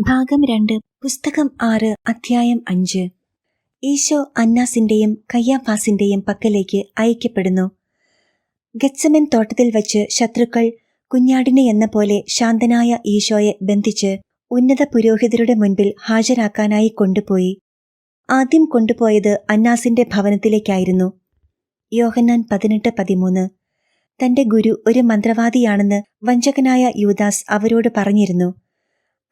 ഭാഗം രണ്ട് പുസ്തകം ആറ് അധ്യായം അഞ്ച്. ഈശോ അന്നാസിന്റെയും കയ്യാഫാസിന്റെയും പക്കലേക്ക് അയക്കപ്പെടുന്നു. ഗച്ചമൻ തോട്ടത്തിൽ വച്ച് ശത്രുക്കൾ കുഞ്ഞാടിനെ എന്ന പോലെ ശാന്തനായ ഈശോയെ ബന്ധിച്ച് ഉന്നത പുരോഹിതരുടെ മുൻപിൽ ഹാജരാക്കാനായി കൊണ്ടുപോയി. ആദ്യം കൊണ്ടുപോയത് അന്നാസിന്റെ ഭവനത്തിലേക്കായിരുന്നു. യോഹന്നാൻ പതിനെട്ട് പതിമൂന്ന്. തന്റെ ഗുരു ഒരു മന്ത്രവാദിയാണെന്ന് വഞ്ചകനായ യൂദാസ് അവരോട് പറഞ്ഞിരുന്നു.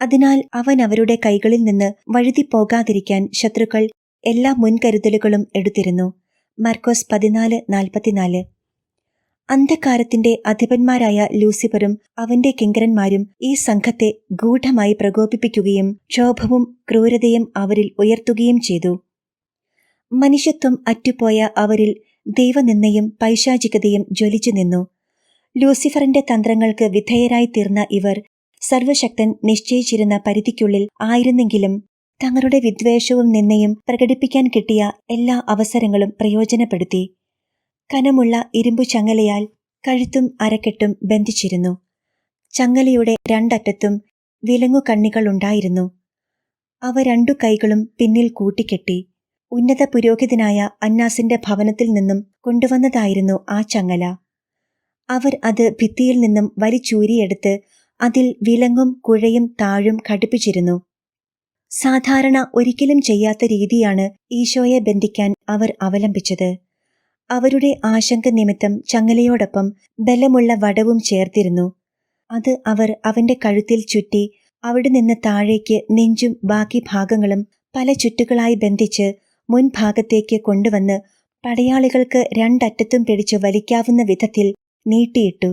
അതിനാൽ അവൻ അവരുടെ കൈകളിൽ നിന്ന് വഴുതി പോകാതിരിക്കാൻ ശത്രുക്കൾ എല്ലാ മുൻകരുതലുകളും എടുത്തിരുന്നു. മർക്കോസ് പതിനാല് നാൽപ്പത്തിനാല്. അന്ധകാരത്തിന്റെ അധിപന്മാരായ ലൂസിഫറും അവന്റെ കിങ്കരന്മാരും ഈ സംഘത്തെ ഗൂഢമായി പ്രകോപിപ്പിക്കുകയും ക്ഷോഭവും ക്രൂരതയും അവരിൽ ഉയർത്തുകയും ചെയ്തു. മനുഷ്യത്വം അറ്റുപോയ അവരിൽ ദൈവനിന്ദയും പൈശാചികതയും ജ്വലിച്ചു നിന്നു. ലൂസിഫറിന്റെ തന്ത്രങ്ങൾക്ക് വിധേയരായി തീർന്ന ഇവർ സർവശക്തൻ നിശ്ചയിച്ചിരുന്ന പരിധിക്കുള്ളിൽ ആയിരുന്നെങ്കിലും തങ്ങളുടെ വിദ്വേഷവും നിന്നയും പ്രകടിപ്പിക്കാൻ കിട്ടിയ എല്ലാ അവസരങ്ങളും പ്രയോജനപ്പെടുത്തി. കനമുള്ള ഇരുമ്പു ചങ്ങലയാൽ കഴുത്തും അരക്കെട്ടും ബന്ധിച്ചിരുന്നു. ചങ്ങലയുടെ രണ്ടറ്റത്തും വിലങ്ങുകണ്ണികൾ ഉണ്ടായിരുന്നു. അവ രണ്ടു കൈകളും പിന്നിൽ കൂട്ടിക്കെട്ടി. ഉന്നത പുരോഹിതനായ അന്നാസിന്റെ ഭവനത്തിൽ നിന്നും കൊണ്ടുവന്നതായിരുന്നു ആ ചങ്ങല. അവർ അത് ഭിത്തിയിൽ നിന്നും വലിച്ചൂരിയെടുത്ത് അതിൽ വിലങ്ങും കുഴയും താഴും ഘടിപ്പിച്ചിരുന്നു. സാധാരണ ഒരിക്കലും ചെയ്യാത്ത രീതിയാണ് ഈശോയെ ബന്ധിക്കാൻ അവർ അവലംബിച്ചത്. അവരുടെ ആശങ്ക നിമിത്തം ചങ്ങലയോടൊപ്പം ബലമുള്ള വടവും ചേർത്തിരുന്നു. അത് അവർ അവന്റെ കഴുത്തിൽ ചുറ്റി അവിടെ നിന്ന് താഴേക്ക് നെഞ്ചും ബാക്കി ഭാഗങ്ങളും പല ചുറ്റുകളായി ബന്ധിച്ച് മുൻഭാഗത്തേക്ക് കൊണ്ടുവന്ന് പടയാളികൾക്ക് രണ്ടറ്റത്തും പിടിച്ച് വലിക്കാവുന്ന വിധത്തിൽ നീട്ടിയിട്ടു.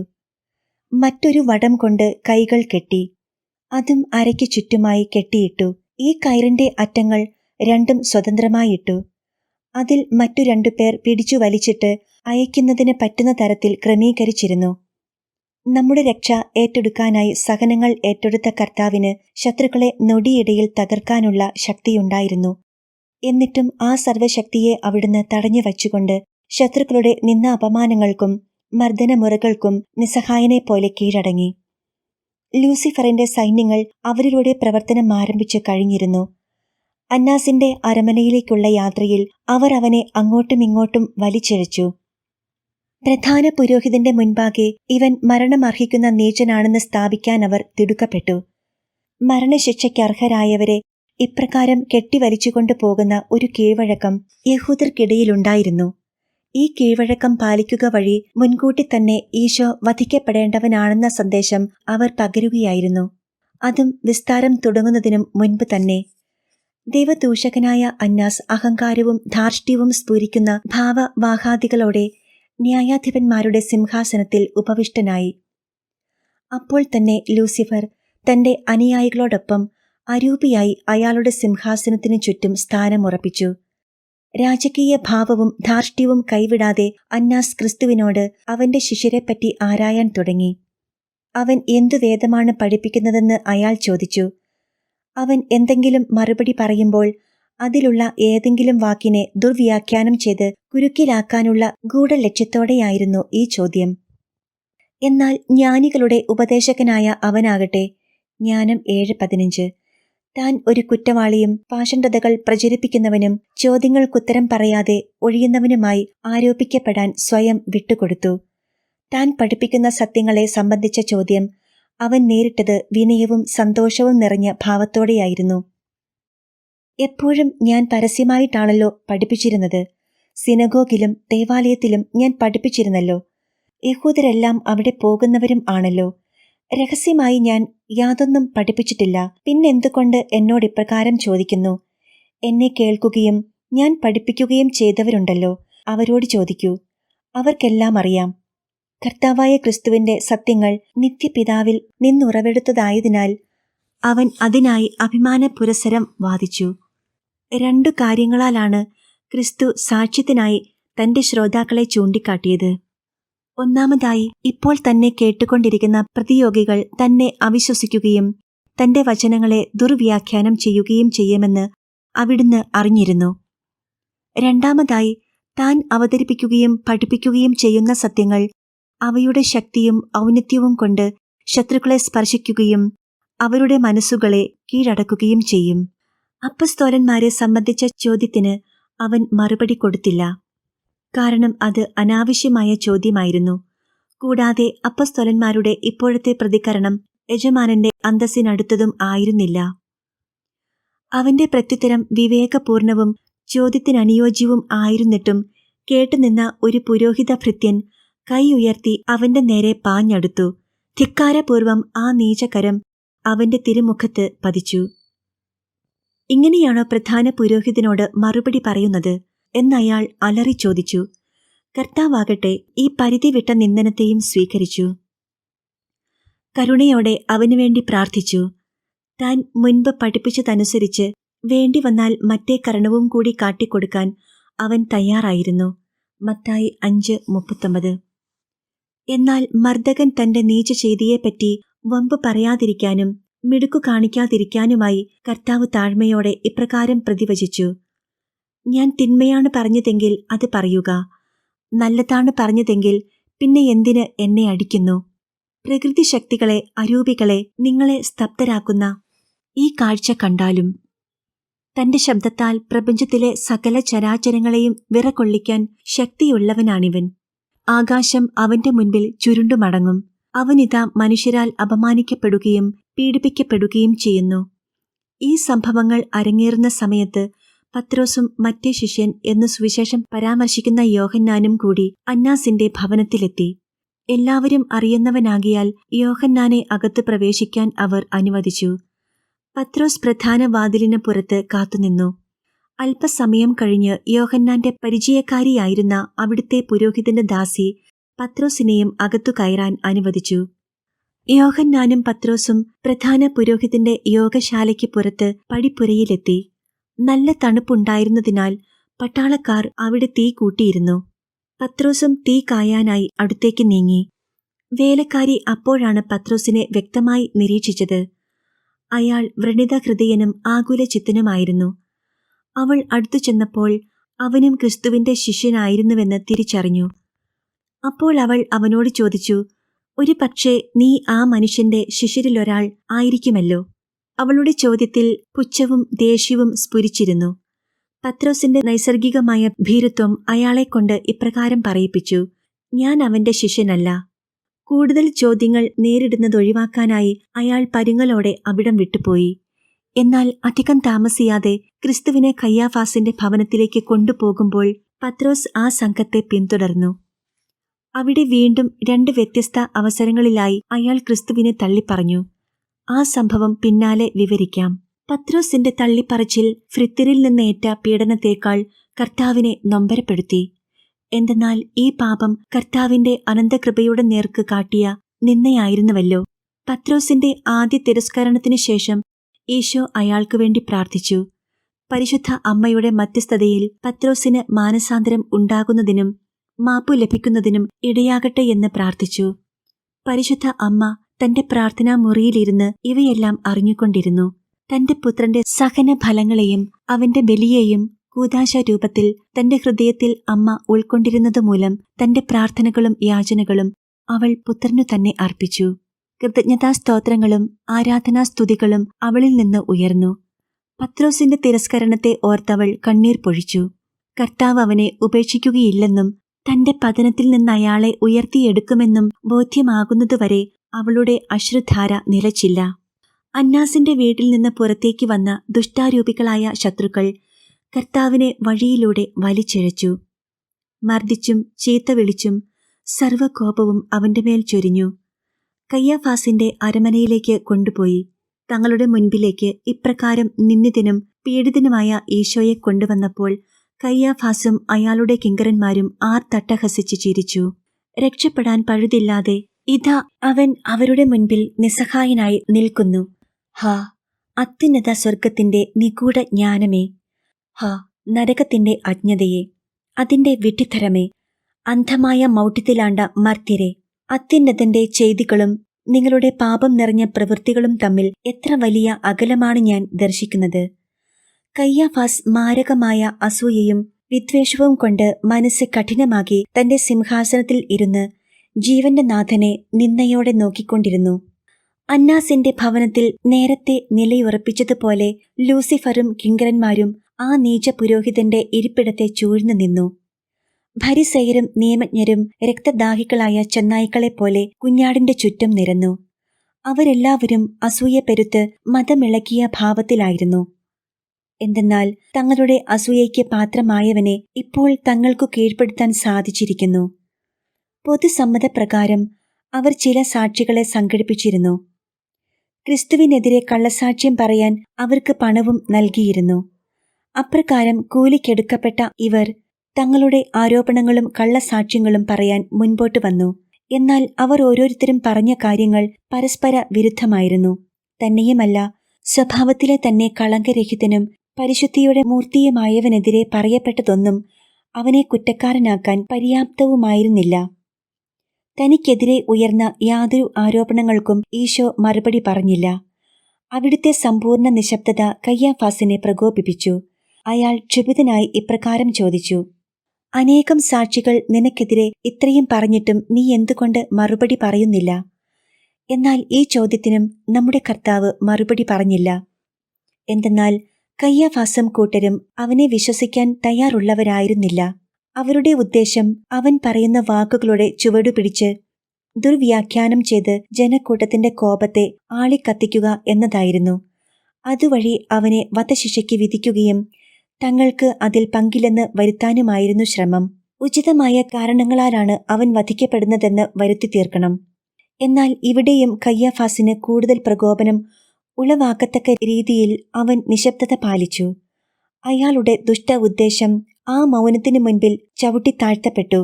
മറ്റൊരു വടം കൊണ്ട് കൈകൾ കെട്ടി. അതും അരയ്ക്ക് ചുറ്റുമായി കെട്ടിയിട്ടു. ഈ കയറിന്റെ അറ്റങ്ങൾ രണ്ടും സ്വതന്ത്രമായിട്ടു. അതിൽ മറ്റു രണ്ടു പേർ പിടിച്ചു വലിച്ചിട്ട് അയക്കുന്നതിന് പറ്റുന്ന തരത്തിൽ ക്രമീകരിച്ചിരുന്നു. നമ്മുടെ രക്ഷ ഏറ്റെടുക്കാനായി സഹനങ്ങൾ ഏറ്റെടുത്ത കർത്താവിന് ശത്രുക്കളെ നൊടിയിടയിൽ തകർക്കാനുള്ള ശക്തിയുണ്ടായിരുന്നു. എന്നിട്ടും ആ സർവശക്തിയെ അവിടുന്ന് തടഞ്ഞു വച്ചുകൊണ്ട് ശത്രുക്കളുടെ നിന്ന അപമാനങ്ങൾക്കും മർദ്ദനമുറകൾക്കും നിസ്സഹായനെ പോലെ കീഴടങ്ങി. ലൂസിഫറിന്റെ സൈന്യങ്ങൾ അവരിലൂടെ പ്രവർത്തനം ആരംഭിച്ചു കഴിഞ്ഞിരുന്നു. അന്നാസിന്റെ അരമനയിലേക്കുള്ള യാത്രയിൽ അവർ അവനെ അങ്ങോട്ടും ഇങ്ങോട്ടും വലിച്ചിഴച്ചു. പ്രധാന പുരോഹിതന്റെ മുൻപാകെ ഇവൻ മരണമർഹിക്കുന്ന നീചനാണെന്ന് സ്ഥാപിക്കാൻ അവർ തിടുക്കപ്പെട്ടു. മരണശിക്ഷയ്ക്ക് അർഹരായവരെ ഇപ്രകാരം കെട്ടിവലിച്ചുകൊണ്ടു പോകുന്ന ഒരു കീഴ്വഴക്കം യഹൂദർക്കിടയിലുണ്ടായിരുന്നു. ഈ കീഴ്വഴക്കം പാലിക്കുക വഴി മുൻകൂട്ടി തന്നെ ഈശോ വധിക്കപ്പെടേണ്ടവനാണെന്ന സന്ദേശം അവർ പകരുകയായിരുന്നു. അതും വിസ്താരം തുടങ്ങുന്നതിനും മുൻപ് തന്നെ. ദൈവദൂഷകനായ അന്നാസ് അഹങ്കാരവും ധാർഷ്ട്യവും സ്ഫുരിക്കുന്ന ഭാവവാഹാദികളോടെ ന്യായാധിപന്മാരുടെ സിംഹാസനത്തിൽ ഉപവിഷ്ടനായി. അപ്പോൾ തന്നെ ലൂസിഫർ തന്റെ അനുയായികളോടൊപ്പം അരൂപിയായി അയാളുടെ സിംഹാസനത്തിനു ചുറ്റും സ്ഥാനമുറപ്പിച്ചു. രാജകീയ ഭാവവും ധാർഷ്ട്യവും കൈവിടാതെ അന്നാസ് ക്രിസ്തുവിനോട് അവന്റെ ശിഷ്യരെപ്പറ്റി ആരായാൻ തുടങ്ങി. അവൻ എന്തു വേദമാണ് പഠിപ്പിക്കുന്നതെന്ന് അയാൾ ചോദിച്ചു. അവൻ എന്തെങ്കിലും മറുപടി പറയുമ്പോൾ അതിലുള്ള ഏതെങ്കിലും വാക്കിനെ ദുർവ്യാഖ്യാനം ചെയ്ത് കുരുക്കിലാക്കാനുള്ള ഗൂഢലക്ഷ്യത്തോടെയായിരുന്നു ഈ ചോദ്യം. എന്നാൽ ജ്ഞാനികളുടെ ഉപദേശകനായ അവനാകട്ടെ. ജ്ഞാനം ഏഴ് പതിനഞ്ച്. താൻ ഒരു കുറ്റവാളിയും പാഷണ്ഡതകൾ പ്രചരിപ്പിക്കുന്നവനും ചോദ്യങ്ങൾക്കുത്തരം പറയാതെ ഒഴിയുന്നവനുമായി ആരോപിക്കപ്പെടാൻ സ്വയം വിട്ടുകൊടുത്തു. താൻ പഠിപ്പിക്കുന്ന സത്യങ്ങളെ സംബന്ധിച്ച ചോദ്യം അവൻ നേരിട്ടത് വിനയവും സന്തോഷവും നിറഞ്ഞ ഭാവത്തോടെയായിരുന്നു. എപ്പോഴും ഞാൻ പരസ്യമായിട്ടാണല്ലോ പഠിപ്പിച്ചിരുന്നത്. സിനഗോഗിലും ദേവാലയത്തിലും ഞാൻ പഠിപ്പിച്ചിരുന്നല്ലോ. യഹൂദരെല്ലാം അവിടെ പോകുന്നവരും ആണല്ലോ. രഹസ്യമായി ഞാൻ യാതൊന്നും പഠിപ്പിച്ചിട്ടില്ല. പിന്നെന്തുകൊണ്ട് എന്നോട് ഇപ്രകാരം ചോദിക്കുന്നു? എന്നെ കേൾക്കുകയും ഞാൻ പഠിപ്പിക്കുകയും ചെയ്തവരുണ്ടല്ലോ. അവരോട് ചോദിക്കൂ. അവർക്കെല്ലാം അറിയാം. കർത്താവായ ക്രിസ്തുവിന്റെ സത്യങ്ങൾ നിത്യപിതാവിൽ നിന്നുറവെടുത്തതായതിനാൽ അവൻ അതിനായി അഭിമാന പുരസരം വാദിച്ചു. രണ്ടു കാര്യങ്ങളാലാണ് ക്രിസ്തു സാക്ഷ്യത്തിനായി തന്റെ ശ്രോതാക്കളെ ചൂണ്ടിക്കാട്ടിയത്. ഒന്നാമതായി ഇപ്പോൾ തന്നെ കേട്ടുകൊണ്ടിരിക്കുന്ന പ്രതിയോഗികൾ തന്നെ അവിശ്വസിക്കുകയും തന്റെ വചനങ്ങളെ ദുർവ്യാഖ്യാനം ചെയ്യുകയും ചെയ്യുമെന്ന് അവിടുന്ന് അറിഞ്ഞിരുന്നു. രണ്ടാമതായി താൻ അവതരിപ്പിക്കുകയും പഠിപ്പിക്കുകയും ചെയ്യുന്ന സത്യങ്ങൾ അവയുടെ ശക്തിയും ഔന്നത്യവും കൊണ്ട് ശത്രുക്കളെ സ്പർശിക്കുകയും അവരുടെ മനസ്സുകളെ കീഴടക്കുകയും ചെയ്യും. അപ്പസ്തോലന്മാരെ സംബന്ധിച്ച ചോദ്യത്തിന് അവൻ മറുപടി കൊടുത്തില്ല. കാരണം അത് അനാവശ്യമായ ചോദ്യമായിരുന്നു. കൂടാതെ അപ്പസ്തോലന്മാരുടെ ഇപ്പോഴത്തെ പ്രതികരണം യജമാനന്റെ അന്തസ്സിനടുത്തതും ആയിരുന്നില്ല. അവന്റെ പ്രത്യുത്തരം വിവേകപൂർണവും ചോദ്യത്തിനനുയോജ്യവും ആയിരുന്നിട്ടും കേട്ടുനിന്ന ഒരു പുരോഹിത ഭൃത്യൻ കൈ ഉയർത്തി അവന്റെ നേരെ പാഞ്ഞടുത്തു. ധിക്കാരപൂർവം ആ നീചകരം അവന്റെ തിരുമുഖത്ത് പതിച്ചു. ഇങ്ങനെയാണോ പ്രധാന പുരോഹിതനോട് മറുപടി പറയുന്നത്? എന്നയാൾ അലറി ചോദിച്ചു കർത്താവാകട്ടെ ഈ പരിധി വിട്ട നിന്ദനത്തെയും സ്വീകരിച്ചു. കരുണയോടെ അവനുവേണ്ടി പ്രാർത്ഥിച്ചു. താൻ മുൻപ് പഠിപ്പിച്ചതനുസരിച്ച് വേണ്ടി വന്നാൽ മറ്റേ കരണവും കൂടി കാട്ടിക്കൊടുക്കാൻ അവൻ തയ്യാറായിരുന്നു. മത്തായി അഞ്ച് മുപ്പത്തൊമ്പത്. എന്നാൽ മർദ്ദകൻ തന്റെ നീച്ച ചെയ്തിയെപ്പറ്റി വമ്പ് പറയാതിരിക്കാനും മിടുക്കു കാണിക്കാതിരിക്കാനുമായി കർത്താവ് താഴ്മയോടെ ഇപ്രകാരം പ്രതിവചിച്ചു. ഞാൻ തിന്മയാണ് പറഞ്ഞതെങ്കിൽ അത് പറയുക. നല്ലതാണ് പറഞ്ഞതെങ്കിൽ പിന്നെ എന്തിന് എന്നെ അടിക്കുന്നു? പ്രകൃതി ശക്തികളെ അരൂപികളെ നിങ്ങളെ സ്തബ്ധരാക്കുന്ന ഈ കാഴ്ച കണ്ടാലും തന്റെ ശബ്ദത്താൽ പ്രപഞ്ചത്തിലെ സകല ചരാചരങ്ങളെയും വിറകൊള്ളിക്കാൻ ശക്തിയുള്ളവനാണിവൻ. ആകാശം അവന്റെ മുൻപിൽ ചുരുണ്ടുമടങ്ങും. അവനിതാ മനുഷ്യരാൽ അപമാനിക്കപ്പെടുകയും പീഡിപ്പിക്കപ്പെടുകയും ചെയ്യുന്നു. ഈ സംഭവങ്ങൾ അരങ്ങേറുന്ന സമയത്ത് പത്രോസും മറ്റേ ശിഷ്യൻ എന്ന് സുവിശേഷം പരാമർശിക്കുന്ന യോഹന്നാനും കൂടി അന്നാസിന്റെ ഭവനത്തിലെത്തി. എല്ലാവരും അറിയുന്നവനാകിയാൽ യോഹന്നാനെ അകത്ത് പ്രവേശിക്കാൻ അവർ അനുവദിച്ചു. പത്രോസ് പ്രധാന വാതിലിന് പുറത്ത് കാത്തുനിന്നു. അല്പസമയം കഴിഞ്ഞ് യോഹന്നാന്റെ പരിചയക്കാരിയായിരുന്ന അവിടുത്തെ പുരോഹിതന്റെ ദാസി പത്രോസിനെയും അകത്തു കയറാൻ അനുവദിച്ചു. യോഹന്നാനും പത്രോസും പ്രധാന പുരോഹിതന്റെ യോഗശാലയ്ക്ക് പുറത്ത് പടിപ്പുരയിലെത്തി. നല്ല തണുപ്പുണ്ടായിരുന്നതിനാൽ പട്ടാളക്കാർ അവിടെ തീ കൂട്ടിയിരുന്നു. പത്രോസും തീ കായാനായി അടുത്തേക്ക് നീങ്ങി. വേലക്കാരി അപ്പോഴാണ് പത്രോസിനെ വ്യക്തമായി നിരീക്ഷിച്ചത്. അയാൾ വ്രണിത ഹൃദയനും ആകുല ചിത്തനുമായിരുന്നു അവൾ അടുത്തു ചെന്നപ്പോൾ അവനും ക്രിസ്തുവിന്റെ ശിഷ്യനായിരുന്നുവെന്ന് തിരിച്ചറിഞ്ഞു. അപ്പോൾ അവൾ അവനോട് ചോദിച്ചു ഒരു പക്ഷേ നീ ആ മനുഷ്യന്റെ ശിഷ്യരിലൊരാൾ ആയിരിക്കുമല്ലോ? അവളുടെ ചോദ്യത്തിൽ പുച്ഛവും ദേഷ്യവും സ്ഫുരിച്ചിരുന്നു. പത്രോസിന്റെ നൈസർഗികമായ ഭീരുത്വം അയാളെക്കൊണ്ട് ഇപ്രകാരം പറയിപ്പിച്ചു ഞാൻ അവന്റെ ശിഷ്യനല്ല. കൂടുതൽ ചോദ്യങ്ങൾ നേരിടുന്നതൊഴിവാക്കാനായി അയാൾ പരുങ്ങലോടെ അവിടം വിട്ടുപോയി. എന്നാൽ അധികം താമസിയാതെ ക്രിസ്തുവിനെ കയ്യാഫാസിന്റെ ഭവനത്തിലേക്ക് കൊണ്ടുപോകുമ്പോൾ പത്രോസ് ആ സംഘത്തെ പിന്തുടർന്നു. അവിടെ വീണ്ടും രണ്ട് വ്യത്യസ്ത അവസരങ്ങളിലായി അയാൾ ക്രിസ്തുവിനെ തള്ളിപ്പറഞ്ഞു. ആ സംഭവം പിന്നാലെ വിവരിക്കാം. പത്രോസിന്റെ തള്ളിപ്പറച്ചിൽ ഫ്രിത്തിരിൽ നിന്നേറ്റ പീഡനത്തേക്കാൾ കർത്താവിനെ നൊമ്പരപ്പെടുത്തി. എന്തെന്നാൽ ഈ പാപം കർത്താവിന്റെ അനന്തകൃപയുടെ നേർക്ക് കാട്ടിയ നിന്നയായിരുന്നുവല്ലോ പത്രോസിന്റെ ആദ്യ തിരസ്കരണത്തിനു ശേഷം ഈശോ അയാൾക്കു വേണ്ടി പ്രാർത്ഥിച്ചു. പരിശുദ്ധ അമ്മയുടെ മധ്യസ്ഥതയിൽ പത്രോസിന് മാനസാന്തരം ഉണ്ടാകുന്നതിനും മാപ്പു ലഭിക്കുന്നതിനും ഇടയാകട്ടെ എന്ന് പ്രാർത്ഥിച്ചു. പരിശുദ്ധ അമ്മ തന്റെ പ്രാർത്ഥനാ മുറിയിലിരുന്ന് ഇവയെല്ലാം അറിഞ്ഞുകൊണ്ടിരുന്നു. തന്റെ പുത്രന്റെ സഹന ഫലങ്ങളെയും അവന്റെ ബലിയെയും കൂതാശ രൂപത്തിൽ തന്റെ ഹൃദയത്തിൽ അമ്മ ഉൾക്കൊണ്ടിരുന്നതുമൂലം തന്റെ പ്രാർത്ഥനകളും യാചനകളും അവൾ പുത്രനു തന്നെ അർപ്പിച്ചു. കൃതജ്ഞതാ സ്തോത്രങ്ങളും ആരാധനാ സ്തുതികളും അവളിൽ നിന്ന് ഉയർന്നു. പത്രോസിന്റെ തിരസ്കരണത്തെ ഓർത്തവൾ കണ്ണീർ പൊഴിച്ചു. കർത്താവ് അവനെ ഉപേക്ഷിക്കുകയില്ലെന്നും തന്റെ പതനത്തിൽ നിന്ന് അയാളെ ഉയർത്തിയെടുക്കുമെന്നും ബോധ്യമാകുന്നതുവരെ അവളുടെ അശ്രുധാര നിലച്ചില്ല. അന്നാസിന്റെ വീട്ടിൽ നിന്ന് പുറത്തേക്ക് വന്ന ദുഷ്ടാരൂപികളായ ശത്രുക്കൾ കർത്താവിനെ വഴിയിലൂടെ വലിച്ചിഴച്ചു. മർദ്ദിച്ചും ചീത്ത വിളിച്ചും സർവകോപവും അവന്റെ മേൽ ചൊരിഞ്ഞു. കയ്യാഫാസിന്റെ അരമനയിലേക്ക് കൊണ്ടുപോയി. തങ്ങളുടെ മുൻപിലേക്ക് ഇപ്രകാരം നിന്ദിതനും പീഡിതനുമായ ഈശോയെ കൊണ്ടുവന്നപ്പോൾ കയ്യാഫാസും അയാളുടെ കിങ്കരന്മാരും ആർ തട്ടഹസിച്ച് ചിരിച്ചു. രക്ഷപ്പെടാൻ പഴുതില്ലാതെ ഇതാ അവൻ അവരുടെ മുൻപിൽ നിസ്സഹായനായി നിൽക്കുന്നു. ഹാ അത്യുന്നത സ്വർഗത്തിന്റെ നിഗൂഢ ജ്ഞാനമേ. ഹാ നരകത്തിന്റെ അജ്ഞതയെ. അതിന്റെ വിട്ടിത്തരമേ അന്ധമായ മൗഢ്യത്തിലാണ്ട മർത്യരെ അത്യുന്നതന്റെ ചെയ്തികളും നിങ്ങളുടെ പാപം നിറഞ്ഞ പ്രവൃത്തികളും തമ്മിൽ എത്ര വലിയ അകലമാണ് ഞാൻ ദർശിക്കുന്നത്. കയ്യാഫാസ് മാരകമായ അസൂയയും വിദ്വേഷവും കൊണ്ട് മനസ്സ് കഠിനമാക്കി തന്റെ സിംഹാസനത്തിൽ ഇരുന്ന് ജീവന്റെ നാഥനെ നിന്നയോടെ നോക്കിക്കൊണ്ടിരുന്നു. അന്നാസിന്റെ ഭവനത്തിൽ നേരത്തെ നിലയുറപ്പിച്ചതുപോലെ ലൂസിഫറും കിങ്കരന്മാരും ആ നീച പുരോഹിതന്റെ ഇരിപ്പിടത്തെ ചൂഴ്ന്നു നിന്നു. ഭരിസയരും നിയമജ്ഞരും രക്തദാഹികളായ ചെന്നായ്ക്കളെപ്പോലെ കുഞ്ഞാടിന്റെ ചുറ്റും നിരന്നു. അവരെല്ലാവരും അസൂയ പെരുത്ത് മതമിളക്കിയ ഭാവത്തിലായിരുന്നു. എന്തെന്നാൽ തങ്ങളുടെ അസൂയയ്ക്ക് പാത്രമായവനെ ഇപ്പോൾ തങ്ങൾക്കു കീഴ്പ്പെടുത്താൻ സാധിച്ചിരിക്കുന്നു. പൊതുസമ്മതപ്രകാരം അവർ ചില സാക്ഷികളെ സംഘടിപ്പിച്ചിരുന്നു. ക്രിസ്തുവിനെതിരെ കള്ളസാക്ഷ്യം പറയാൻ അവർക്ക് പണവും നൽകിയിരുന്നു. അപ്രകാരം കൂലിക്കെടുക്കപ്പെട്ട ഇവർ തങ്ങളുടെ ആരോപണങ്ങളും കള്ളസാക്ഷ്യങ്ങളും പറയാൻ മുൻപോട്ട് വന്നു. എന്നാൽ അവർ ഓരോരുത്തരും പറഞ്ഞ കാര്യങ്ങൾ പരസ്പര വിരുദ്ധമായിരുന്നു. തന്നെയുമല്ല സ്വഭാവത്തിലെ തന്നെ കളങ്കരഹിതനും പരിശുദ്ധിയുടെ മൂർത്തിയുമായവനെതിരെ പറയപ്പെട്ടതൊന്നും അവനെ കുറ്റക്കാരനാക്കാൻ പര്യാപ്തവുമായിരുന്നില്ല. തനിക്കെതിരെ ഉയർന്ന യാതൊരു ആരോപണങ്ങൾക്കും ഈശോ മറുപടി പറഞ്ഞില്ല. അവിടുത്തെ സമ്പൂർണ നിശബ്ദത കയ്യാഫാസിനെ പ്രകോപിപ്പിച്ചു. അയാൾ ക്ഷുഭിതനായി ഇപ്രകാരം ചോദിച്ചു അനേകം സാക്ഷികൾ നിനക്കെതിരെ ഇത്രയും പറഞ്ഞിട്ടും നീ എന്തുകൊണ്ട് മറുപടി പറയുന്നില്ല? എന്നാൽ ഈ ചോദ്യത്തിനും നമ്മുടെ കർത്താവ് മറുപടി പറഞ്ഞില്ല. എന്തെന്നാൽ കയ്യാഫാസം കൂട്ടരും അവനെ വിശ്വസിക്കാൻ തയ്യാറുള്ളവരായിരുന്നില്ല. അവരുടെ ഉദ്ദേശം അവൻ പറയുന്ന വാക്കുകളുടെ ചുവടുപിടിച്ച് ദുർവ്യാഖ്യാനം ചെയ്ത് ജനക്കൂട്ടത്തിന്റെ കോപത്തെ ആളിക്കത്തിക്കുക എന്നതായിരുന്നു. അതുവഴി അവനെ വധശിക്ഷയ്ക്ക് വിധിക്കുകയും തങ്ങൾക്ക് അതിൽ പങ്കില്ലെന്ന് വരുത്താനുമായിരുന്നു ശ്രമം. ഉചിതമായ കാരണങ്ങളാലാണ് അവൻ വധിക്കപ്പെടുന്നതെന്ന് വരുത്തി തീർക്കണം. എന്നാൽ ഇവിടെയും കയ്യാഫാസിന് കൂടുതൽ പ്രകോപനം ഉളവാക്കത്തക്ക രീതിയിൽ അവൻ നിശബ്ദത പാലിച്ചു. അയാളുടെ ദുഷ്ട ഉദ്ദേശം ആ മൗനത്തിനു മുൻപിൽ ചവിട്ടി താഴ്ത്തപ്പെട്ടു.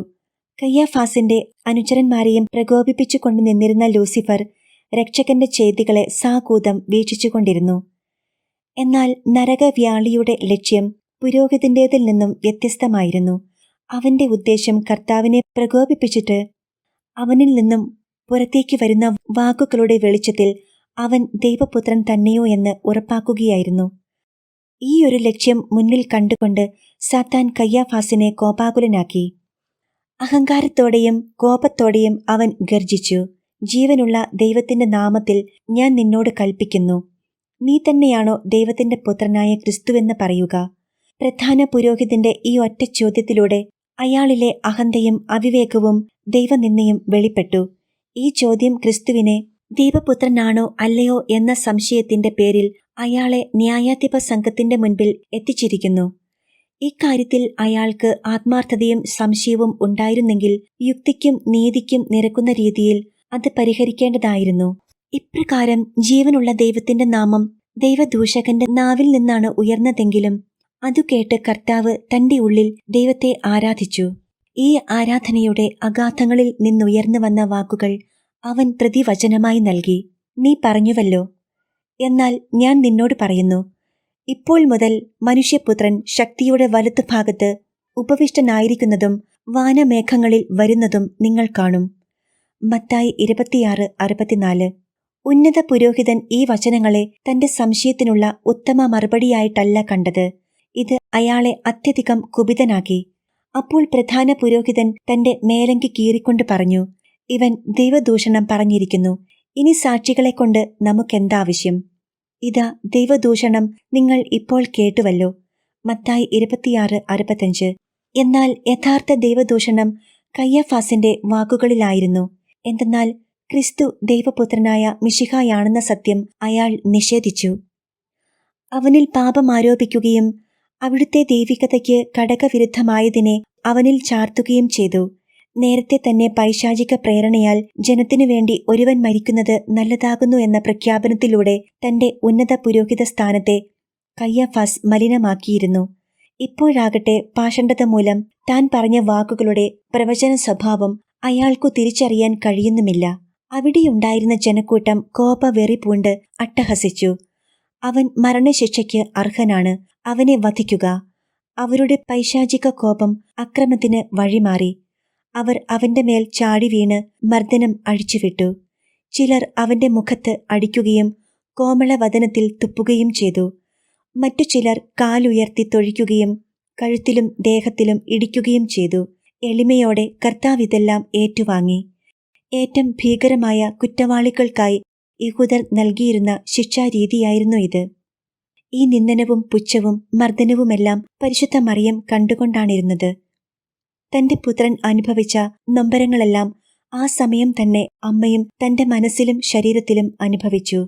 കയ്യാഫാസിന്റെ അനുചരന്മാരെയും പ്രകോപിപ്പിച്ചുകൊണ്ട് നിന്നിരുന്ന ലൂസിഫർ രക്ഷകന്റെ ചെയ്തികളെ സാകൂതം വീക്ഷിച്ചുകൊണ്ടിരുന്നു. എന്നാൽ നരകവ്യാളിയുടെ ലക്ഷ്യം പുരോഹിതന്റേതിൽ നിന്നും വ്യത്യസ്തമായിരുന്നു. അവന്റെ ഉദ്ദേശം കർത്താവിനെ പ്രകോപിപ്പിച്ചിട്ട് അവനിൽ നിന്നും പുറത്തേക്ക് വരുന്ന വാക്കുകളുടെ വെളിച്ചത്തിൽ അവൻ ദൈവപുത്രൻ തന്നെയോ എന്ന് ഉറപ്പാക്കുകയായിരുന്നു. ഈ ഒരു ലക്ഷ്യം മുന്നിൽ കണ്ടുകൊണ്ട് സാത്താൻ കയ്യാഫാസിനെ കോപാകുലനാക്കി. അഹങ്കാരത്തോടെയും കോപത്തോടെയും അവൻ ഗർജിച്ചു ജീവനുള്ള ദൈവത്തിന്റെ നാമത്തിൽ ഞാൻ നിന്നോട് കൽപ്പിക്കുന്നു. നീ തന്നെയാണോ ദൈവത്തിന്റെ പുത്രനായ ക്രിസ്തുവെന്ന് പറയുക. പ്രധാന പുരോഹിതന്റെ ഈ ഒറ്റ ചോദ്യത്തിലൂടെ അയാളിലെ അഹന്തയും അവിവേകവും ദൈവനിന്ദയും വെളിപ്പെട്ടു. ഈ ചോദ്യം ക്രിസ്തുവിനെ ദൈവപുത്രനാണോ അല്ലയോ എന്ന സംശയത്തിന്റെ പേരിൽ അയാളെ ന്യായാധിപ സംഘത്തിന്റെ മുൻപിൽ എത്തിച്ചിരിക്കുന്നു. ഇക്കാര്യത്തിൽ അയാൾക്ക് ആത്മാർത്ഥതയും സംശയവും ഉണ്ടായിരുന്നെങ്കിൽ യുക്തിക്കും നീതിക്കും നിരക്കുന്ന രീതിയിൽ അത് പരിഹരിക്കേണ്ടതായിരുന്നു. ഇപ്രകാരം ജീവനുള്ള ദൈവത്തിന്റെ നാമം ദൈവദൂഷകന്റെ നാവിൽ നിന്നാണ് ഉയർന്നതെങ്കിലും അതു കേട്ട് കർത്താവ് തന്റെ ഉള്ളിൽ ദൈവത്തെ ആരാധിച്ചു. ഈ ആരാധനയുടെ അഗാധങ്ങളിൽ നിന്നുയർന്നു വന്ന വാക്കുകൾ അവൻ പ്രതിവചനമായി നൽകി. നീ പറഞ്ഞുവല്ലോ എന്നാൽ ഞാൻ നിന്നോട് പറയുന്നു ഇപ്പോൾ മുതൽ മനുഷ്യപുത്രൻ ശക്തിയുടെ വലത്തുഭാഗത്ത് ഉപവിഷ്ടനായിരിക്കുന്നതും വാനമേഘങ്ങളിൽ വരുന്നതും നിങ്ങൾ കാണും. മത്തായി ഇരുപത്തിയാറ് അറുപത്തിനാല്. ഉന്നത പുരോഹിതൻ ഈ വചനങ്ങളെ തന്റെ സംശയത്തിനുള്ള ഉത്തമ മറുപടിയായിട്ടല്ല കണ്ടത്. ഇത് അയാളെ അത്യധികം കുപിതനാക്കി. അപ്പോൾ പ്രധാന പുരോഹിതൻ തന്റെ മേലങ്കി കീറിക്കൊണ്ട് പറഞ്ഞു ഇവൻ ദൈവദൂഷണം പറഞ്ഞിരിക്കുന്നു. ഇനി സാക്ഷികളെക്കൊണ്ട് നമുക്കെന്താവശ്യം? ഇതാ ദൈവദൂഷണം നിങ്ങൾ ഇപ്പോൾ കേട്ടുവല്ലോ. മത്തായി ഇരുപത്തിയാറ് അറുപത്തഞ്ച്. എന്നാൽ യഥാർത്ഥ ദൈവദൂഷണം കയ്യഫാസിന്റെ വാക്കുകളിലായിരുന്നു. എന്തെന്നാൽ ക്രിസ്തു ദൈവപുത്രനായ മിഷിഹായാണെന്ന സത്യം അയാൾ നിഷേധിച്ചു. അവനിൽ പാപം ആരോപിക്കുകയും അവിടുത്തെ ദൈവികതയ്ക്ക് ഘടകവിരുദ്ധമായതിനെ അവനിൽ ചാർത്തുകയും ചെയ്തു. നേരത്തെ തന്നെ പൈശാചിക പ്രേരണയാൽ ജനത്തിനു വേണ്ടി ഒരുവൻ മരിക്കുന്നത് നല്ലതാകുന്നു എന്ന പ്രഖ്യാപനത്തിലൂടെ തന്റെ ഉന്നത പുരോഹിത സ്ഥാനത്തെ കയ്യഫാസ് മലിനമാക്കിയിരുന്നു. ഇപ്പോഴാകട്ടെ പാഷണ്ഡത മൂലം താൻ പറഞ്ഞ വാക്കുകളുടെ പ്രവചന സ്വഭാവം അയാൾക്കു തിരിച്ചറിയാൻ കഴിയുന്നുമില്ല. അവിടെയുണ്ടായിരുന്ന ജനക്കൂട്ടം കോപവെറി പൂണ്ട് അട്ടഹസിച്ചു. അവൻ മരണശിക്ഷയ്ക്ക് അർഹനാണ്. അവനെ വധിക്കുക. അവരുടെ പൈശാചിക കോപം അക്രമത്തിന് വഴിമാറി. അവർ അവന്റെ മേൽ ചാടി വീണ് മർദ്ദനം അഴിച്ചുവിട്ടു. ചിലർ അവന്റെ മുഖത്ത് അടിക്കുകയും കോമള കോമളവദനത്തിൽ തുപ്പുകയും ചെയ്തു. മറ്റു ചിലർ കാലുയർത്തി തൊഴിക്കുകയും കഴുത്തിലും ദേഹത്തിലും ഇടിക്കുകയും ചെയ്തു. എളിമയോടെ കർത്താവ് ഇതെല്ലാം ഏറ്റുവാങ്ങി. ഏറ്റം ഭീകരമായ കുറ്റവാളികൾക്കായി യഹൂദർ നൽകിയിരുന്ന ശിക്ഷാരീതിയായിരുന്നു ഇത്. ഈ നിന്ദനവും പുച്ഛവും മർദ്ദനവുമെല്ലാം പരിശുദ്ധ മറിയം കണ്ടുകൊണ്ടാണിരുന്നത്. തന്റെ പുത്രൻ അനുഭവിച്ച നൊമ്പരങ്ങളെല്ലാം ആ സമയം തന്നെ അമ്മയും തന്റെ മനസ്സിലും ശരീരത്തിലും അനുഭവിച്ചു.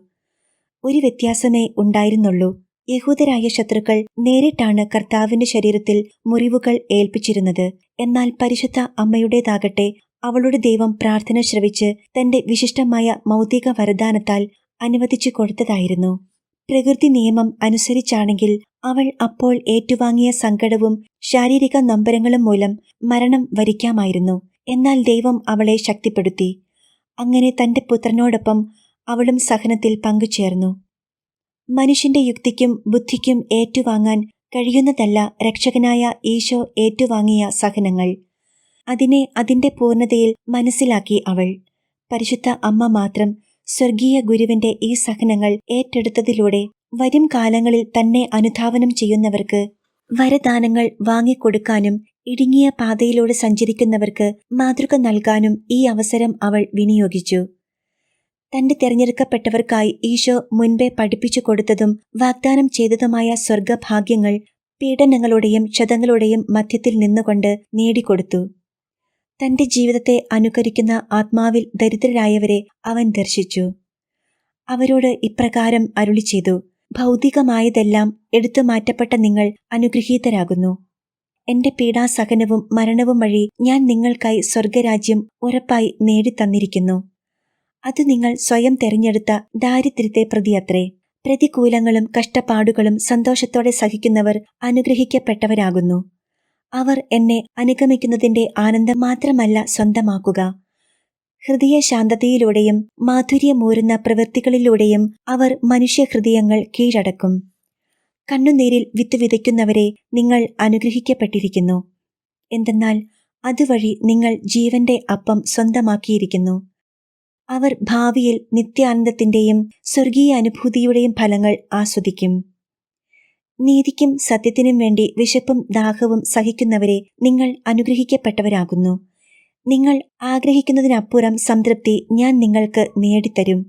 ഒരു വ്യത്യാസമേ ഉണ്ടായിരുന്നുള്ളൂ. യഹൂദരായ ശത്രുക്കൾ നേരിട്ടാണ് കർത്താവിന്റെ ശരീരത്തിൽ മുറിവുകൾ ഏൽപ്പിച്ചിരുന്നത്. എന്നാൽ പരിശുദ്ധ അമ്മയുടേതാകട്ടെ അവളുടെ ദൈവം പ്രാർത്ഥന ശ്രവിച്ച് തന്റെ വിശിഷ്ടമായ മൗതിക വരദാനത്താൽ അനുവദിച്ചു കൊടുത്തതായിരുന്നു. പ്രകൃതി നിയമം അനുസരിച്ചാണെങ്കിൽ അവൾ അപ്പോൾ ഏറ്റുവാങ്ങിയ സങ്കടവും ശാരീരിക നമ്പരങ്ങളും മൂലം മരണം വരിക്കാമായിരുന്നു. എന്നാൽ ദൈവം അവളെ ശക്തിപ്പെടുത്തി. അങ്ങനെ തന്റെ പുത്രനോടൊപ്പം അവളും സഹനത്തിൽ പങ്കുചേർന്നു. മനുഷ്യന്റെ യുക്തിക്കും ബുദ്ധിക്കും ഏറ്റുവാങ്ങാൻ കഴിയുന്നതല്ല രക്ഷകനായ ഈശോ ഏറ്റുവാങ്ങിയ സഹനങ്ങൾ. അതിനെ അതിന്റെ പൂർണതയിൽ മനസ്സിലാക്കി അവൾ. പരിശുദ്ധ അമ്മ മാത്രം സ്വർഗീയ ഗുരുവിന്റെ ഈ സഹനങ്ങൾ ഏറ്റെടുത്തതിലൂടെ വരും കാലങ്ങളിൽ തന്നെ അനുധാവനം ചെയ്യുന്നവർക്ക് വരദാനങ്ങൾ വാങ്ങിക്കൊടുക്കാനും ഇടുങ്ങിയ പാതയിലൂടെ സഞ്ചരിക്കുന്നവർക്ക് മാതൃക നൽകാനും ഈ അവസരം അവൾ വിനിയോഗിച്ചു. തന്റെ തിരഞ്ഞെടുക്കപ്പെട്ടവർക്കായി ഈശോ മുൻപേ പഠിപ്പിച്ചു കൊടുത്തതും വാഗ്ദാനം ചെയ്തതുമായ സ്വർഗഭാഗ്യങ്ങൾ പീഡനങ്ങളുടെയും ക്ഷതങ്ങളുടെയും മധ്യത്തിൽ നിന്നുകൊണ്ട് നേടിക്കൊടുത്തു. തന്റെ ജീവിതത്തെ അനുകരിക്കുന്ന ആത്മാവിൽ ദരിദ്രരായവരെ അവൻ ദർശിച്ചു. അവരോട് ഇപ്രകാരം അരുളി ചെയ്തു ഭൗതികമായതെല്ലാം എടുത്തു മാറ്റപ്പെട്ട നിങ്ങൾ അനുഗ്രഹീതരാകുന്നു. എന്റെ പീഡാസഹനവും മരണവും വഴി ഞാൻ നിങ്ങൾക്കായി സ്വർഗരാജ്യം ഉറപ്പായി നേടിത്തന്നിരിക്കുന്നു. അത് നിങ്ങൾ സ്വയം തെരഞ്ഞെടുത്ത ദാരിദ്ര്യത്തെ പ്രതിയത്രേ. പ്രതികൂലങ്ങളും കഷ്ടപ്പാടുകളും സന്തോഷത്തോടെ സഹിക്കുന്നവർ അനുഗ്രഹിക്കപ്പെട്ടവരാകുന്നു. അവർ എന്നെ അനുഗമിക്കുന്നതിന്റെ ആനന്ദം മാത്രമല്ല സ്വന്തമാക്കുക. ഹൃദയ ശാന്തതയിലൂടെയും മാധുര്യമൂരുന്ന പ്രവൃത്തികളിലൂടെയും അവർ മനുഷ്യഹൃദയങ്ങൾ കീഴടക്കും. കണ്ണുനീരിൽ വിത്ത് വിതയ്ക്കുന്നവരെ നിങ്ങൾ അനുഗ്രഹിക്കപ്പെട്ടിരിക്കുന്നു. എന്തെന്നാൽ അതുവഴി നിങ്ങൾ ജീവന്റെ അപ്പം സ്വന്തമാക്കിയിരിക്കുന്നു. അവർ ഭാവിയിൽ നിത്യാനന്ദത്തിന്റെയും സ്വർഗീയ അനുഭൂതിയുടെയും ഫലങ്ങൾ ആസ്വദിക്കും. നീതിക്കും സത്യത്തിനും വേണ്ടി വിശപ്പും ദാഹവും സഹിക്കുന്നവരെ നിങ്ങൾ അനുഗ്രഹിക്കപ്പെട്ടവരാകുന്നു. നിങ്ങൾ ആഗ്രഹിക്കുന്നതിനപ്പുറം സംതൃപ്തി ഞാൻ നിങ്ങൾക്ക് നേടിത്തരും.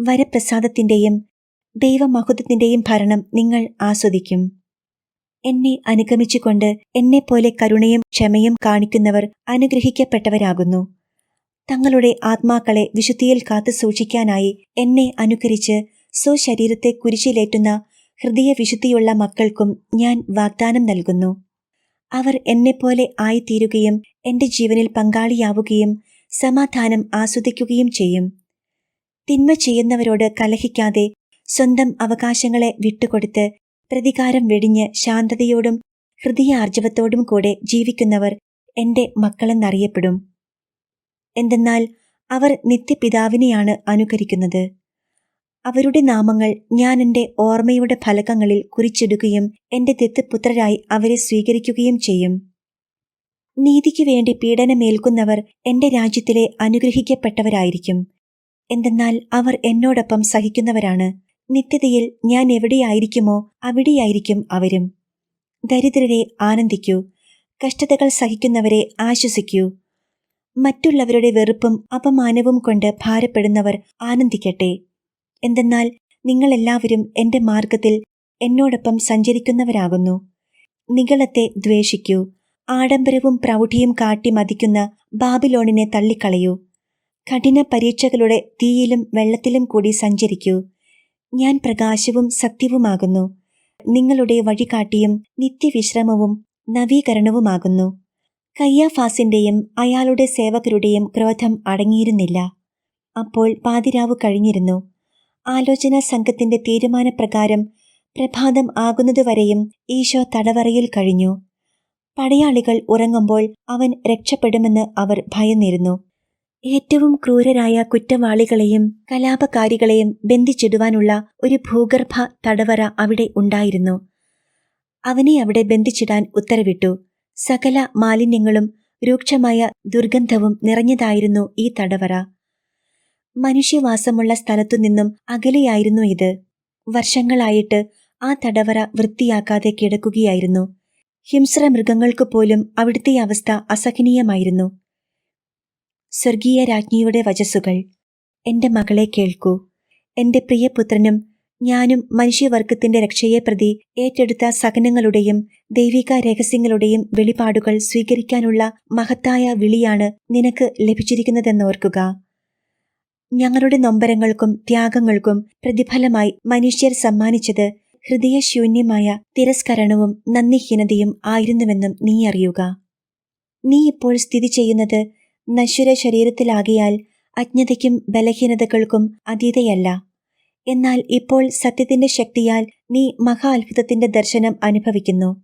വരപ്രസാദത്തിന്റെയും ദൈവമഹത്വത്തിന്റെയും ഭരണം നിങ്ങൾ ആസ്വദിക്കും. എന്നെ അനുഗമിച്ചുകൊണ്ട് എന്നെപ്പോലെ കരുണയും ക്ഷമയും കാണിക്കുന്നവർ അനുഗ്രഹിക്കപ്പെട്ടവരാകുന്നു. തങ്ങളുടെ ആത്മാക്കളെ വിശുദ്ധിയിൽ കാത്തു സൂക്ഷിക്കാനായി എന്നെ അനുകരിച്ച് സ്വശരീരത്തെ കുരിശിലേറ്റുന്ന ഹൃദയവിശുദ്ധിയുള്ള മക്കൾക്കും ഞാൻ വാഗ്ദാനം നൽകുന്നു. അവർ എന്നെപ്പോലെ ആയിത്തീരുകയും എന്റെ ജീവനിൽ പങ്കാളിയാവുകയും സമാധാനം ആസ്വദിക്കുകയും ചെയ്യും. തിന്മ ചെയ്യുന്നവരോട് കലഹിക്കാതെ സ്വന്തം അവകാശങ്ങളെ വിട്ടുകൊടുത്ത് പ്രതികാരം വെടിഞ്ഞ് ശാന്തതയോടും ഹൃദയാർജവത്തോടും കൂടെ ജീവിക്കുന്നവർ എന്റെ മക്കളെന്നറിയപ്പെടും. എന്തെന്നാൽ അവർ നിത്യപിതാവിനെയാണ് അനുകരിക്കുന്നത്. അവരുടെ നാമങ്ങൾ ഞാൻ എന്റെ ഓർമ്മയുടെ ഫലകങ്ങളിൽ കുറിച്ചിടുകയും എന്റെ തെത്തുപുത്രരായി അവരെ സ്വീകരിക്കുകയും ചെയ്യും. നീതിക്കു വേണ്ടി പീഡനമേൽക്കുന്നവർ എന്റെ രാജ്യത്തിലെ അനുഗ്രഹിക്കപ്പെട്ടവരായിരിക്കും. എന്തെന്നാൽ അവർ എന്നോടൊപ്പം സഹിക്കുന്നവരാണ്. നിത്യതയിൽ ഞാൻ എവിടെയായിരിക്കുമോ അവിടെയായിരിക്കും അവരും. ദരിദ്രരെ ആനന്ദിക്കൂ. കഷ്ടതകൾ സഹിക്കുന്നവരെ ആശ്വസിക്കൂ. മറ്റുള്ളവരുടെ വെറുപ്പും അപമാനവും കൊണ്ട് ഭാരപ്പെടുന്നവർ ആനന്ദിക്കട്ടെ. എന്തെന്നാൽ നിങ്ങളെല്ലാവരും എന്റെ മാർഗത്തിൽ എന്നോടൊപ്പം സഞ്ചരിക്കുന്നവരാകുന്നു. നികളത്തെ ദ്വേഷിക്കൂ. ആഡംബരവും പ്രൗഢിയും കാട്ടി മതിക്കുന്ന ബാബിലോണിനെ തള്ളിക്കളയൂ. കഠിന പരീക്ഷകളുടെ തീയിലും വെള്ളത്തിലും കൂടി സഞ്ചരിക്കൂ. ഞാൻ പ്രകാശവും സത്യവുമാകുന്നു. നിങ്ങളുടെ വഴികാട്ടിയും നിത്യവിശ്രമവും നവീകരണവുമാകുന്നു. കയ്യാഫാസിന്റെയും അയാളുടെ സേവകരുടെയും ക്രോധം അടങ്ങിയിരുന്നില്ല. അപ്പോൾ പാതിരാവ് കഴിഞ്ഞിരുന്നു. ആലോചനാ സംഘത്തിന്റെ തീരുമാനപ്രകാരം പ്രഭാതം ആകുന്നതുവരെയും ഈശോ തടവറയിൽ കഴിഞ്ഞു. പടയാളികൾ ഉറങ്ങുമ്പോൾ അവൻ രക്ഷപ്പെടുമെന്ന് അവർ ഭയന്നിരുന്നു. ഏറ്റവും ക്രൂരരായ കുറ്റവാളികളെയും കലാപകാരികളെയും ബന്ധിച്ചിടുവാനുള്ള ഒരു ഭൂഗർഭ തടവറ അവിടെ ഉണ്ടായിരുന്നു. അവനെ അവിടെ ബന്ധിച്ചിടാൻ ഉത്തരവിട്ടു. സകല മാലിന്യങ്ങളും രൂക്ഷമായ ദുർഗന്ധവും നിറഞ്ഞതായിരുന്നു ഈ തടവറ. മനുഷ്യവാസമുള്ള സ്ഥലത്തുനിന്നും അകലെയായിരുന്നു ഇത്. വർഷങ്ങളായിട്ട് ആ തടവറ വൃത്തിയാക്കാതെ കിടക്കുകയായിരുന്നു. ഹിംസ്ര മൃഗങ്ങൾക്ക് പോലും അവിടുത്തെ അവസ്ഥ അസഹനീയമായിരുന്നു. സ്വർഗീയ രാജ്ഞിയുടെ വചസ്സുകൾ എന്റെ മകളെ കേൾക്കൂ. എന്റെ പ്രിയപുത്രനും ഞാനും മനുഷ്യവർഗത്തിന്റെ രക്ഷയെ പ്രതി ഏറ്റെടുത്ത സഹനങ്ങളുടെയും ദൈവിക രഹസ്യങ്ങളുടെയും വെളിപാടുകൾ സ്വീകരിക്കാനുള്ള മഹത്തായ വിളിയാണ് നിനക്ക് ലഭിച്ചിരിക്കുന്നതെന്നോർക്കുക ഞങ്ങളുടെ നൊമ്പരങ്ങൾക്കും ത്യാഗങ്ങൾക്കും പ്രതിഫലമായി മനുഷ്യർ സമ്മാനിച്ചത് ഹൃദയശൂന്യമായ തിരസ്കരണവും നന്ദിഹീനതയും ആയിരുന്നുവെന്നും നീ അറിയുക. നീ ഇപ്പോൾ സ്ഥിതി ചെയ്യുന്നത് നശ്വര ശരീരത്തിലാകിയാൽ അജ്ഞതയ്ക്കും ബലഹീനതകൾക്കും അതീതയല്ല. എന്നാൽ ഇപ്പോൾ സത്യത്തിന്റെ ശക്തിയാൽ നീ മഹാ അത്ഭുതത്തിന്റെ ദർശനം അനുഭവിക്കുന്നു.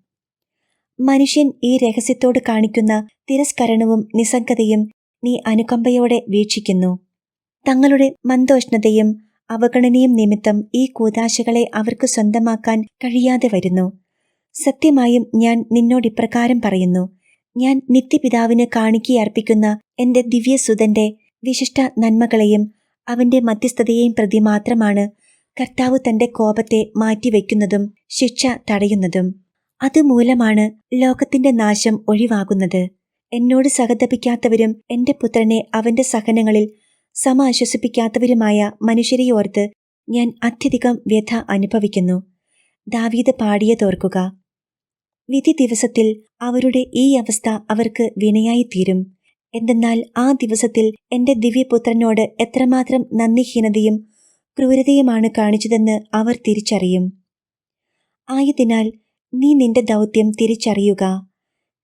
മനുഷ്യൻ ഈ രഹസ്യത്തോട് കാണിക്കുന്ന തിരസ്കരണവും നിസ്സംഗതയും നീ അനുകമ്പയോടെ വീക്ഷിക്കുന്നു. തങ്ങളുടെ മന്ദോഷ്ണതയും അവഗണനയും നിമിത്തം ഈ കൂതാശകളെ അവർക്ക് സ്വന്തമാക്കാൻ കഴിയാതെ വരുന്നു. സത്യമായും ഞാൻ നിന്നോട് ഇപ്രകാരം പറയുന്നു. ഞാൻ നിത്യപിതാവിന് കാണിക്കയർപ്പിക്കുന്ന എന്റെ ദിവ്യസുതന്റെ വിശിഷ്ട നന്മകളെയും അവന്റെ മധ്യസ്ഥതയെയും പ്രതി മാത്രമാണ് കർത്താവ് തന്റെ കോപത്തെ മാറ്റിവെക്കുന്നതും ശിക്ഷ തടയുന്നതും. അതുമൂലമാണ് ലോകത്തിന്റെ നാശം ഒഴിവാകുന്നത്. എന്നോട് സഹതപിക്കാത്തവരും എന്റെ പുത്രനെ അവന്റെ സഹനങ്ങളിൽ സമാശ്വസിപ്പിക്കാത്തവരുമായ മനുഷ്യരെ ഓർത്ത് ഞാൻ അത്യധികം വ്യഥ അനുഭവിക്കുന്നു. ദാവീദ് പാടിയതോർക്കുക വിധി ദിവസത്തിൽ അവരുടെ ഈ അവസ്ഥ അവർക്ക് വിനയായി തീരും എന്തെന്നാൽ ആ ദിവസത്തിൽ എന്റെ ദിവ്യപുത്രനോട് എത്രമാത്രം നന്ദിഹീനതയും ക്രൂരതയുമാണ് കാണിച്ചതെന്ന് അവർ തിരിച്ചറിയും. ആയതിനാൽ നീ നിന്റെ ദൗത്യം തിരിച്ചറിയുക.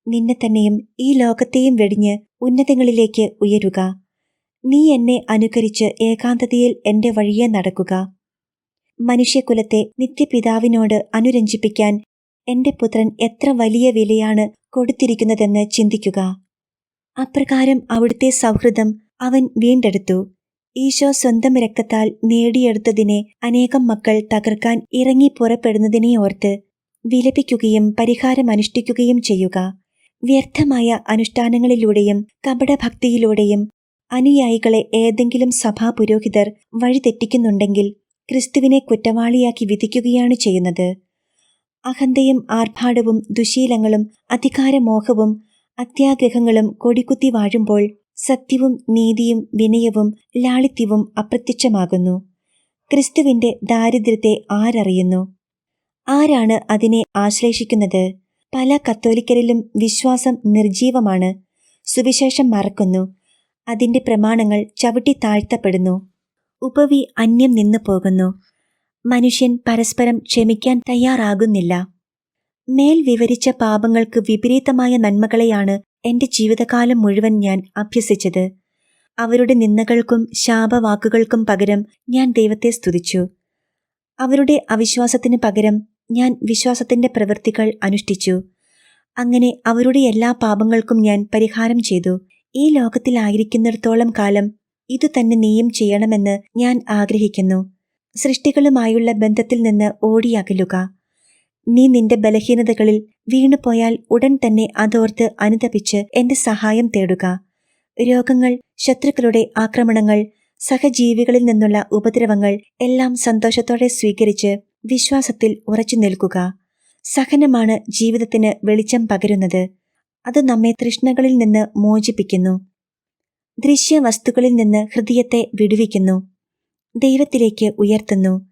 നിന്നെ തന്നെയും ഈ ലോകത്തെയും വെടിഞ്ഞ് ഉന്നതങ്ങളിലേക്ക് ഉയരുക. നീ എന്നെ അനുകരിച്ച് ഏകാന്തതയിൽ എന്റെ വഴിയെ നടക്കുക. മനുഷ്യകുലത്തെ നിത്യപിതാവിനോട് അനുരഞ്ജിപ്പിക്കാൻ എന്റെ പുത്രൻ എത്ര വലിയ വിലയാണ് കൊടുത്തിരിക്കുന്നതെന്ന് ചിന്തിക്കുക. അപ്രകാരം അവിടുത്തെ സൗഹൃദം അവൻ വീണ്ടെടുത്തു. ഈശോ സ്വന്തം രക്തത്താൽ നേടിയെടുത്തതിനെ അനേകം മക്കൾ തകർക്കാൻ ഇറങ്ങി പുറപ്പെടുന്നതിനെ ഓർത്ത് വിലപിക്കുകയും പരിഹാരമനുഷ്ഠിക്കുകയും ചെയ്യുക. വ്യർത്ഥമായ അനുഷ്ഠാനങ്ങളിലൂടെയും കപടഭക്തിയിലൂടെയും അനുയായികളെ ഏതെങ്കിലും സഭാ പുരോഹിതർ വഴിതെറ്റിക്കുന്നുണ്ടെങ്കിൽ ക്രിസ്തുവിനെ കുറ്റവാളിയാക്കി വിധിക്കുകയാണ് ചെയ്യുന്നത്. അഹന്തയും ആർഭാടവും ദുശീലങ്ങളും അധികാരമോഹവും അത്യാഗ്രഹങ്ങളും കൊടിക്കുത്തി വാഴുമ്പോൾ സത്യവും നീതിയും വിനയവും ലാളിത്യവും അപ്രത്യക്ഷമാകുന്നു. ക്രിസ്തുവിന്റെ ദാരിദ്ര്യത്തെ ആരറിയുന്നു? ആരാണ് അതിനെ ആശ്ലേഷിക്കുന്നത്? പല കത്തോലിക്കരിലും വിശ്വാസം നിർജീവമാണ് സുവിശേഷം മറക്കുന്നു. അതിന്റെ പ്രമാണങ്ങൾ ചവിട്ടി താഴ്ത്തപ്പെടുന്നു. ഉപവി അന്യം നിന്നു പോകുന്നു. മനുഷ്യൻ പരസ്പരം ക്ഷമിക്കാൻ തയ്യാറാകുന്നില്ല. മേൽ വിവരിച്ച പാപങ്ങൾക്ക് വിപരീതമായ നന്മകളെയാണ് എന്റെ ജീവിതകാലം മുഴുവൻ ഞാൻ അഭ്യസിച്ചത്. അവരുടെ നിന്ദകൾക്കും ശാപവാക്കുകൾക്കും പകരം ഞാൻ ദൈവത്തെ സ്തുതിച്ചു. അവരുടെ അവിശ്വാസത്തിന് പകരം ഞാൻ വിശ്വാസത്തിന്റെ പ്രവൃത്തികൾ അനുഷ്ഠിച്ചു. അങ്ങനെ അവരുടെ എല്ലാ പാപങ്ങൾക്കും ഞാൻ പരിഹാരം ചെയ്തു. ഈ ലോകത്തിലായിരിക്കുന്നിടത്തോളം കാലം ഇതു തന്നെ നീയും ചെയ്യണമെന്ന് ഞാൻ ആഗ്രഹിക്കുന്നു. സൃഷ്ടികളുമായുള്ള ബന്ധത്തിൽ നിന്ന് ഓടിയകലുക നീ നിന്റെ ബലഹീനതകളിൽ വീണുപോയാൽ ഉടൻ തന്നെ അതോർത്ത് അനുതപിച്ച് എന്റെ സഹായം തേടുക. രോഗങ്ങൾ ശത്രുക്കളുടെ ആക്രമണങ്ങൾ സഹജീവികളിൽ നിന്നുള്ള ഉപദ്രവങ്ങൾ എല്ലാം സന്തോഷത്തോടെ സ്വീകരിച്ച് വിശ്വാസത്തിൽ ഉറച്ചു നിൽക്കുക. സഹനമാണ് ജീവിതത്തിന് വെളിച്ചം പകരുന്നത്. അത് നമ്മെ തൃഷ്ണകളിൽ നിന്ന് മോചിപ്പിക്കുന്നു. ദൃശ്യ വസ്തുക്കളിൽ നിന്ന് ഹൃദയത്തെ വിടുവിക്കുന്നു. ദൈവത്തിലേക്ക് ഉയർത്തുന്നു.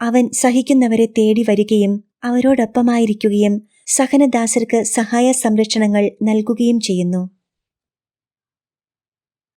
അവൻ സഹിക്കുന്നവരെ തേടി വരികയും അവരോടൊപ്പമായിരിക്കുകയും സഹനദാസർക്ക് സഹായ സംരക്ഷണങ്ങൾ നൽകുകയും ചെയ്യുന്നു.